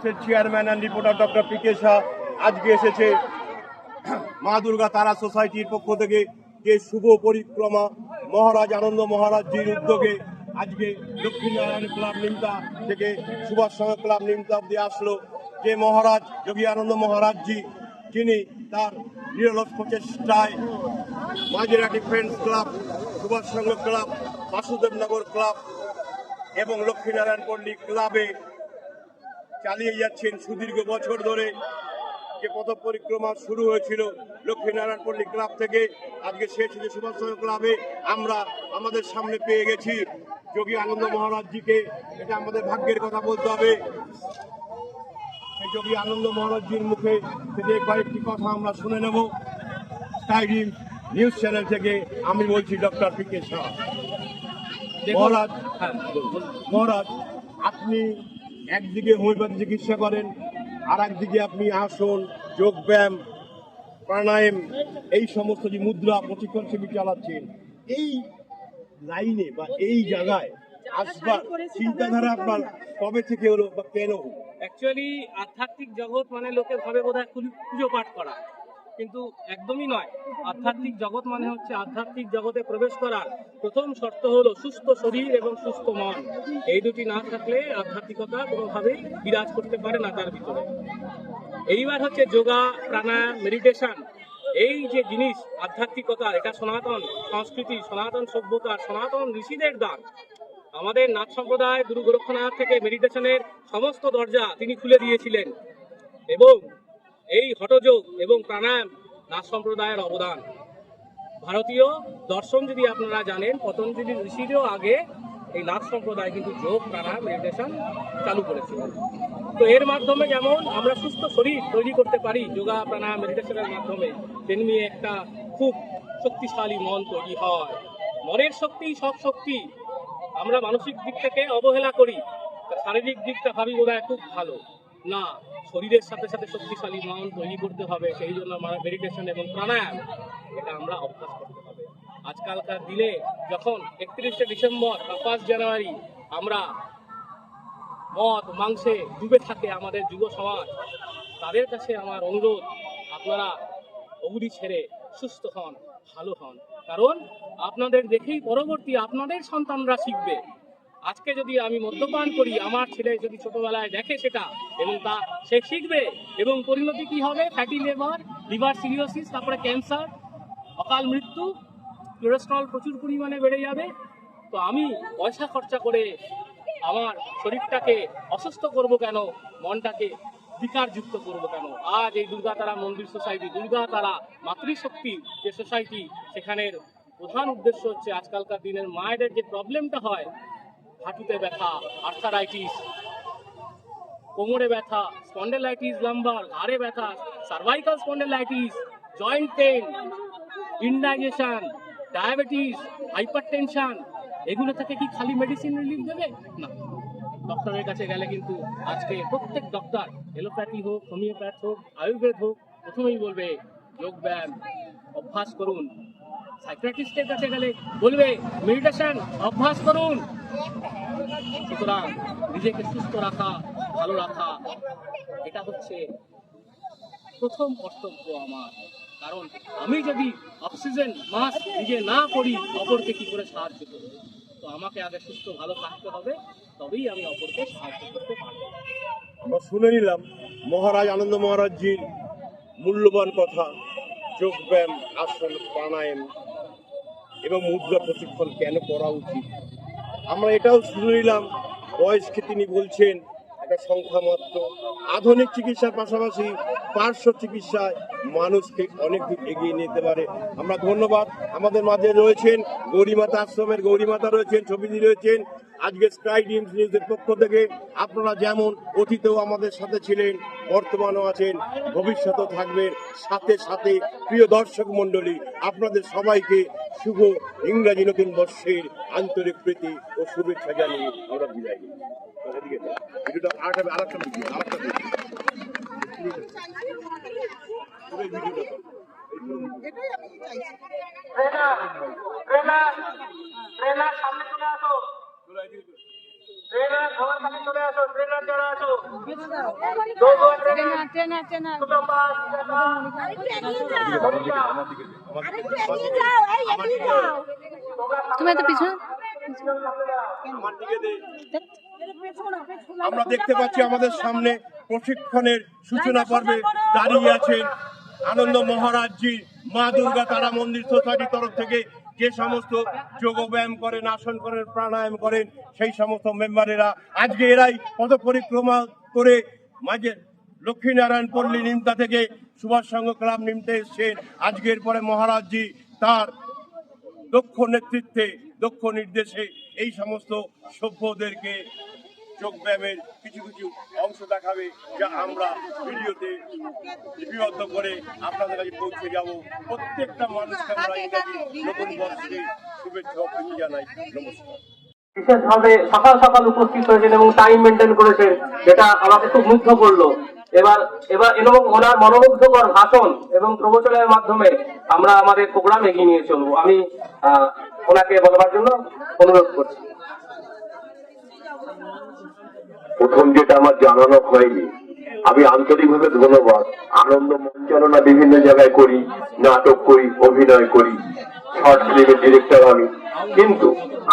টাইমসের chairman and reporter doctor P K Shah আজকে এসেছে মা দুর্গা তারা সোসাইটির পক্ষ থেকে যে শুভ পরিক্রমা, মহারাজ আনন্দ মহারাজজির উদ্যোগে আজকে লক্ষ্মীনারায়ণ ক্লাব নিমতা থেকে সুভাষ সংঘ ক্লাব নিমতা অব্দি আসলো। যে মহারাজ যোগী আনন্দ মহারাজজি যিনি তার নিরলস প্রচেষ্টায় Majhirati friends club, Subhash Sangha club, Basudebnagar club এবং লক্ষ্মীনারায়ণ পল্লী ক্লাবে চালিয়ে যাচ্ছেন সুদীর্ঘ বছর ধরে। যে পথ পরিক্রমা শুরু হয়েছিল লক্ষ্মীনারায়ণ পল্লী ক্লাব থেকে আজকে শেষ হয়েছে সুভাষ ক্লাবে আমরা আমাদের সামনে পেয়ে গেছি। যোগী আনন্দ মহারাজজিকে এটা আমাদের ভাগ্যের কথা বলতে হবে। সেই যোগী আনন্দ মহারাজজির মুখে থেকে কয়েকটি কথা আমরা শুনে নেব। স্কাইডিম নিউজ চ্যানেল থেকে আমি বলছি ডক্টর পি কে শাহ। মহারাজ মহারাজ আপনি একদিকে হোমিওপ্যাথি চিকিৎসা করেন আর একদিকে আপনি আসন, যোগব্যায়াম, প্রাণায়াম, এই সমস্ত যে মুদ্রা প্রশিক্ষণ শিবির চালাচ্ছেন, এই লাইনে বা এই জায়গায় আসবার চিন্তাধারা আপনার কবে থেকে হলো বা কেন? অ্যাকচুয়ালি আধ্যাত্মিক জগৎ মানে লোকের ভাবে বোধ হয় পুজো পাঠ করা কিন্তু একদমই নয়। আধ্যাত্মিক জগৎ মানে হচ্ছে আধ্যাত্মিক জগতে প্রবেশ করার প্রথম শর্ত হলো সুস্থ শরীর এবং সুস্থ মন। এই দুটি না থাকলে আধ্যাত্মিকতা কোনোভাবেই বিরাজ করতে পারে না তার ভিতরে। এইবার হচ্ছে যোগা, প্রাণায়াম মেডিটেশন এই যে জিনিস, আধ্যাত্মিকতা, এটা সনাতন সংস্কৃতি, সনাতন সভ্যতা, সনাতন ঋষিদের দান। আমাদের নাথ সম্প্রদায়, গুরু গোরক্ষনাথ থেকে মেডিটেশনের সমস্ত দরজা তিনি খুলে দিয়েছিলেন। এবং এই হঠযোগ এবং প্রাণায়াম নাচ সম্প্রদায়ের অবদান। ভারতীয় দর্শন যদি আপনারা জানেন, পতঞ্জলি ঋষিরও আগে এই নাচ সম্প্রদায় কিন্তু যোগ, প্রাণায়াম মেডিটেশন চালু করেছিল। তো এর মাধ্যমে যেমন আমরা সুস্থ শরীর তৈরি করতে পারি, যোগা, প্রাণায়াম মেডিটেশনের মাধ্যমে, তেমনি একটা খুব শক্তিশালী মন তৈরি হয়। মনের শক্তি, সব শক্তি আমরা মানসিক দিক থেকে অবহেলা করি। শারীরিক দিকটা ভাবি বোধ খুব ভালো। না, শরীরের সাথে সাথে শক্তিশালী মন তৈরি করতে হবে, সেই জন্য আমরা মেডিটেশন এবং প্রাণায়াম, এটা আমরা অভ্যাস করতে হবে। আজকালকার দিনে যখন একত্রিশে ডিসেম্বর বা ফার্স্ট জানুয়ারি আমরা মদ, মাংসে ডুবে থাকে আমাদের যুব সমাজ, তাদের কাছে আমার অনুরোধ, আপনারা অবধি ছেড়ে সুস্থ হন, ভালো হন। কারণ আপনাদের দেখেই পরবর্তী আপনাদের সন্তানরা শিখবে। আজকে যদি আমি মদ্যপান করি, আমার ছেলে যদি ছোটবেলায় দেখে সেটা এবং তা সে শিখবে এবং পরিণতি কি হবে? ফ্যাটি লেভার লিভার সিরিওসিস তারপরে ক্যান্সার অকাল মৃত্যু কোলেস্ট্রল প্রচুর পরিমাণে বেড়ে যাবে। তো আমি পয়সা খরচা করে আমার শরীরটাকে অসুস্থ করব কেন? মনটাকে বিকারযুক্ত করব কেন? আজ এই দুর্গাতারা মন্দির সোসাইটি দুর্গাতারা মাতৃশক্তি যে সোসাইটি সেখানের প্রধান উদ্দেশ্য হচ্ছে আজকালকার দিনের মায়েদের যে প্রবলেমটা হয় হাঁটুতে ব্যথা আর্থারাইটিস কোমরে ব্যথা স্পন্ডেলাইটিস লাম্বার ঘাড়ে ব্যথা cervical spondylitis joint pain indigestion diabetes hypertension এগুলো থেকে কি খালি মেডিসিন রিলিফ দেবে? না। ডক্টরের কাছে গেলে কিন্তু আজকে প্রত্যেক ডক্টর এলোপ্যাথি হোক হোমিওপ্যাথ হোক, আয়ুর্বেদ হোক, প্রথমেই বলবে যোগব্যায়াম অভ্যাস করুন। সাইকিয়াট্রিস্টের কাছে গেলে বলবে মেডিটেশন অভ্যাস করুন। সুতরাং নিজেকে সুস্থ রাখা, ভালো রাখা, এটা হচ্ছে প্রথম কর্তব্য আমার। কারণ আমি যদি অক্সিজেন, মাস্ক নিজে না করি অপরকে কি করে সাহায্য করব? তো আমাকে আগে সুস্থ, ভালো থাকতে হবে, তবেই আমি অপরকে সাহায্য করতে পারব। আমরা শুনে নিলাম, মহারাজ আনন্দ মহারাজজির মূল্যবান কথা যোগব্যায়াম আসন, প্রাণায়াম। এবং মুদ্রা প্রশিক্ষণ কেন করা উচিত? আমরা এটাও শুনে নিলাম, বয়সকে তিনি বলছেন একটা সংখ্যা মাত্র। আধুনিক চিকিৎসার পাশাপাশি পার্শ্ব চিকিৎসায় মানুষকে অনেক দূর এগিয়ে নিতে পারে। আমরা ধন্যবাদ। আমাদের মাঝে রয়েছেন গৌরীমাতা আশ্রমের গৌরীমাতা রয়েছেন, ছবিদি রয়েছেন আজকে স্কাই ডিমস নিউজের পক্ষ থেকে আপনারা যেমন অতীতেও আমাদের সাথে ছিলেন, বর্তমানও আছেন, ভবিষ্যতেও থাকবেন, সাথে সাথে প্রিয় দর্শক মণ্ডলী, আপনাদের সবাইকে শুভ ইংরাজি নতুন বর্ষের আন্তরিক প্রীতি ও শুভেচ্ছা জানিয়ে আমরা বিদায় ভিডিওটা ভিডিও ভিডিও। এটাই আমি চাইছি ট্রেনার ট্রেনার ট্রেনার সামনে চলে আসো তোরা এদিকে ট্রেনার সবার কাছে চলে আসো ট্রেনার যারা আছো দো দো ট্রেনার ট্রেনার ট্রেনার দুটো পাস আরেকটু এগিয়ে যাও আরেকটু এগিয়ে যাও এই এগিয়ে যাও তুমি এত পিছনে? আমার দেখতে পাচ্ছি আমাদের সামনে প্রশিক্ষণের সূচনা পর্বে দাঁড়িয়ে আছেন আনন্দ মহারাজজি, মা দুর্গা তারা মন্দির সোসাইটির তরফ থেকে যে সমস্ত যোগ ব্যায়াম করেন, আসন করেন, প্রাণায়াম করেন, সেই সমস্ত মেম্বারেরা আজকে এরাই পথ পরিক্রমা করে মাঝে লক্ষ্মীনারায়ণ পল্লী নিমতা থেকে সুভাষ সংঘ ক্লাব নিমতে এসছেন। আজকের পরে মহারাজজি তার দক্ষ নেতৃত্বে, দক্ষ নির্দেশে এই সমস্ত সভ্যদেরকে যোগ ব্যায়ামের কিছু কিছু অংশ দেখাবে যা আমরা ভিডিওতে লিপিবদ্ধ করে আপনাদের কাছে পৌঁছে যাব। প্রত্যেকটা মানুষকে আমরা নতুন বর্ষে শুভেচ্ছা জানাই। নমস্কার। বিশেষভাবে সকাল সকাল উপস্থিত হয়েছেন এবং টাইম মেনটেন করেছেন, যেটা আমাকে খুব মুগ্ধ করল। এবার এবার এবং ওনার মনোমুগ্ধকর ভাষণ এবং প্রবচনের মাধ্যমে আমরা আমাদের প্রোগ্রাম এগিয়ে নিয়ে চলবো। আমি ওনাকে বলবার জন্য অনুরোধ করছি। প্রথম যেটা আমার জানানো হয়নি, আমি আন্তরিকভাবে ধন্যবাদ। আনন্দ মঞ্চালনা বিভিন্ন জায়গায় করি, নাটক করি, অভিনয় করি। শর্ট ফিল্মের ডিরেক্টর আমি কিন্তু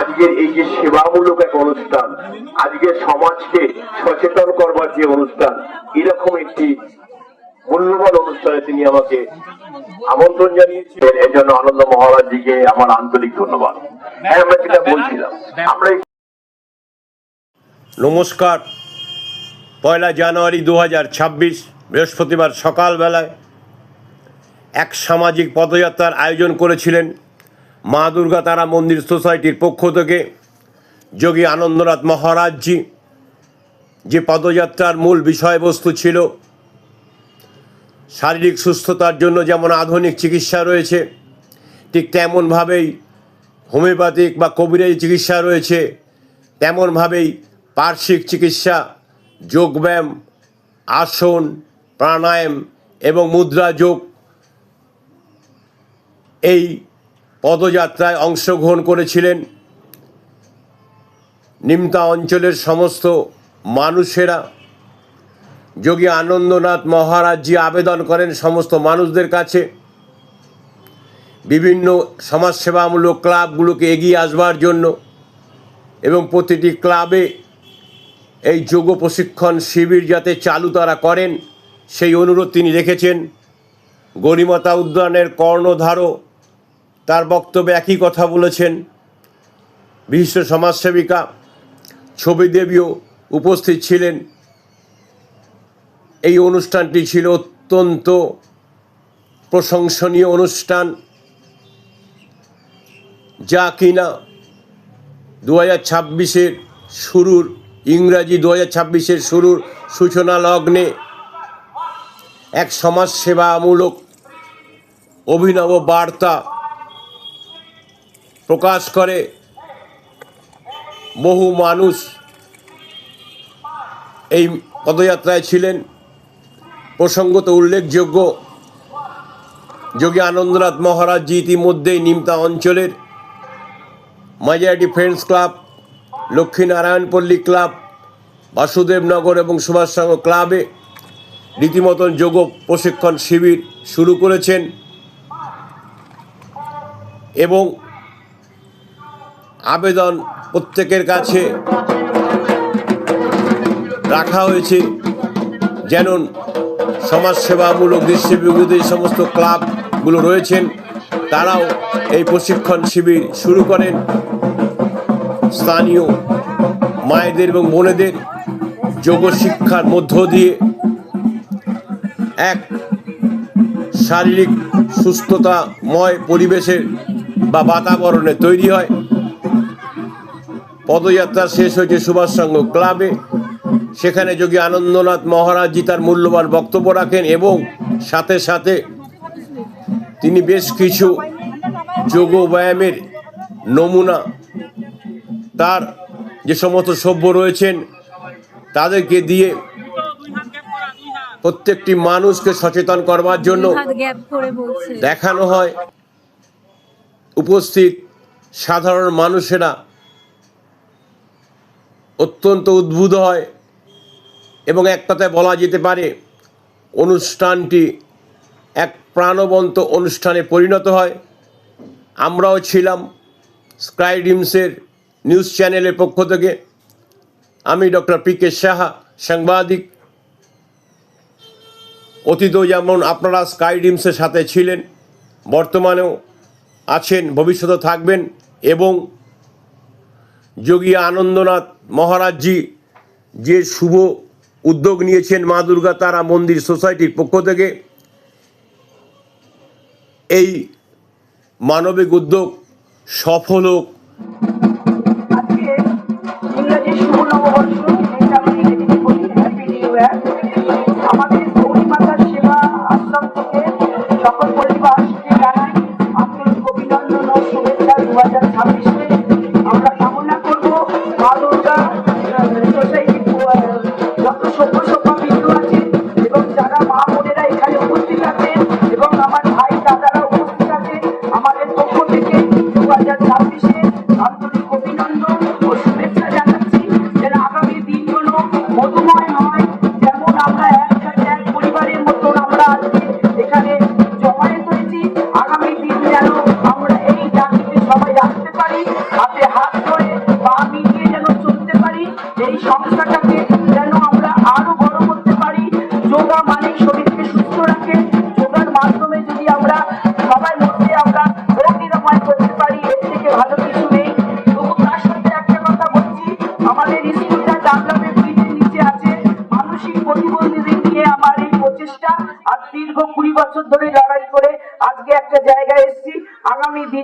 আজকের এই যে সেবামূলক এক অনুষ্ঠান, আজকের সমাজকে সচেতন করবার যে অনুষ্ঠান, এরকম একটি মূল্যবান অনুষ্ঠানে তিনি আমাকে আমন্ত্রণ জানিয়েছিলেন। এর জন্য আনন্দ মহারাজজিকে আমার আন্তরিক ধন্যবাদ। হ্যাঁ আমরা যেটা বলছিলাম, আমরা নমস্কার। পয়লা জানুয়ারি দু হাজার ছাব্বিশ, বৃহস্পতিবার সকালবেলায় এক সামাজিক পদযাত্রার আয়োজন করেছিলেন মা দুর্গা তারা মন্দির সোসাইটির পক্ষ থেকে যোগী আনন্দনাথ মহারাজজি যে পদযাত্রার মূল বিষয়বস্তু ছিল, শারীরিক সুস্থতার জন্য যেমন আধুনিক চিকিৎসা রয়েছে, ঠিক তেমনভাবেই হোমিওপ্যাথিক বা কবিরাজি চিকিৎসা রয়েছে, তেমনভাবেই পার্শ্বিক চিকিৎসা, যোগব্যায়াম, আসন, প্রাণায়াম এবং মুদ্রা যোগ, এই পদযাত্রায় অংশগ্রহণ করেছিলেন নিমতা অঞ্চলের সমস্ত মানুষেরা। যোগী আনন্দনাথ মহারাজজি আবেদন করেন সমস্ত মানুষদের কাছে। বিভিন্ন সমাজসেবামূলক ক্লাবগুলোকে এগিয়ে আসবার জন্য এবং প্রতিটি ক্লাবে এই যোগ প্রশিক্ষণ শিবির যাতে চালু তারা করেন, সেই অনুরোধ তিনি রেখেছেন। গরিমাতা উদ্যানের কর্ণধারও তার বক্তব্যে একই কথা বলেছেন বিশিষ্ট সমাজসেবিকা ছবি দেবীও উপস্থিত ছিলেন। এই অনুষ্ঠানটি ছিল অত্যন্ত প্রশংসনীয় অনুষ্ঠান। যা কিনা দু হাজার ছাব্বিশের শুরুর, ইংরাজি দু হাজার ছাব্বিশের শুরুর সূচনা লগ্নে এক সমাজসেবামূলক অভিনব বার্তা প্রকাশ করে। বহু মানুষ এই পদযাত্রায় ছিলেন। প্রসঙ্গত উল্লেখযোগ্য যোগী আনন্দনাথ মহারাজজি ইতিমধ্যেই নিমতা অঞ্চলের মাঝারি friends club, Lakshminarayanpalli club, Basudebnagar এবং সুভাষ ক্লাবে রীতিমতন যোগ প্রশিক্ষণ শিবির শুরু করেছেন এবং আবেদন প্রত্যেকের কাছে রাখা হয়েছে। যেন সমাজসেবামূলক দৃষ্টিবিভূত সমস্ত ক্লাবগুলো রয়েছেন, তারাও এই প্রশিক্ষণ শিবির শুরু করেন। স্থানীয় মায়েদের এবং বোনেদের যোগ শিক্ষার মধ্য দিয়ে এক শারীরিক সুস্থতাময় পরিবেশের বা বাতাবরণে তৈরি হয়। পদযাত্রা শেষ হয়েছে সুভাষ সংঘ ক্লাবে। সেখানে যোগী আনন্দনাথ মহারাজজি তার মূল্যবান বক্তব্য রাখেন এবং সাথে সাথে তিনি বেশ কিছু যোগ ব্যায়ামের নমুনা তার যে সমস্ত সভ্য রয়েছেন তাদেরকে দিয়ে প্রত্যেকটি মানুষকে সচেতন করবার জন্য দেখানো হয়। উপস্থিত সাধারণ মানুষেরা অত্যন্ত উদ্ভুত হয় এবং এক কথায় বলা যেতে পারে, অনুষ্ঠানটি এক প্রাণবন্ত অনুষ্ঠানে পরিণত হয়। আমরাও ছিলাম স্কাই ডিমসের নিউজ চ্যানেলের পক্ষ থেকে। আমি ডক্টর পি কে সাহা সাংবাদিক। অতীতেও যেমন আপনারা স্কাই ডিমসের সাথে ছিলেন, বর্তমানেও আছেন ভবিষ্যতে থাকবেন এবং যোগী আনন্দনাথ মহারাজজি যে শুভ উদ্যোগ নিয়েছেন মা দুর্গা তারা মন্দির সোসাইটির পক্ষ থেকে, এই মানবিক উদ্যোগ সফল হোক।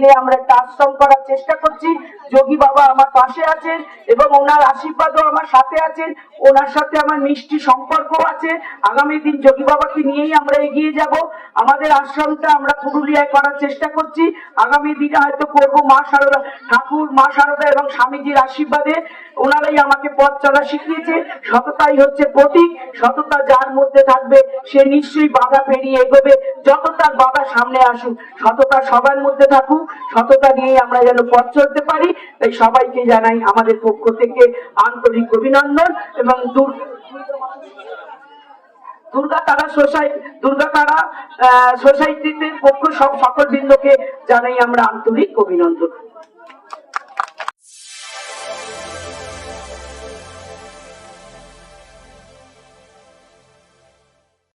দিনে আমরা একটা আশ্রম করার চেষ্টা করছি। যোগী বাবা আমার পাশে আছেন এবং ওনার আশীর্বাদও আমার সাথে আছেন। ওনার সাথে আমার মিষ্টি সম্পর্ক আছে। আগামী দিন যোগী বাবাকে নিয়েই আমরা এগিয়ে যাব। আমাদের আশ্রমটা আমরা পুরুলিয়ায় করার চেষ্টা করছি। আগামী দিনে হয়তো করব মা সারদা, ঠাকুর, মা সারদা এবং স্বামীজির আশীর্বাদে ওনারাই আমাকে পথ চলা শিখিয়েছে। সততাই হচ্ছে প্রতীক, সততা যার মধ্যে থাকবে সে নিশ্চয়ই বাধা পেরিয়ে এগোবে। যত তার বাধা সামনে আসুক, সততা সবার মধ্যে থাকুক। সততা নিয়ে আমরা যেন পথ চলতে পারি। তাই সবাইকে জানাই আমাদের পক্ষ থেকে আন্তরিক অভিনন্দন এবং দূর দুর্গা তারা সোসাইটি দুর্গা তারা সোসাইটিতে পক্ষ সব সকল বৃন্দকে জানাই আমরা আন্তরিক অভিনন্দন।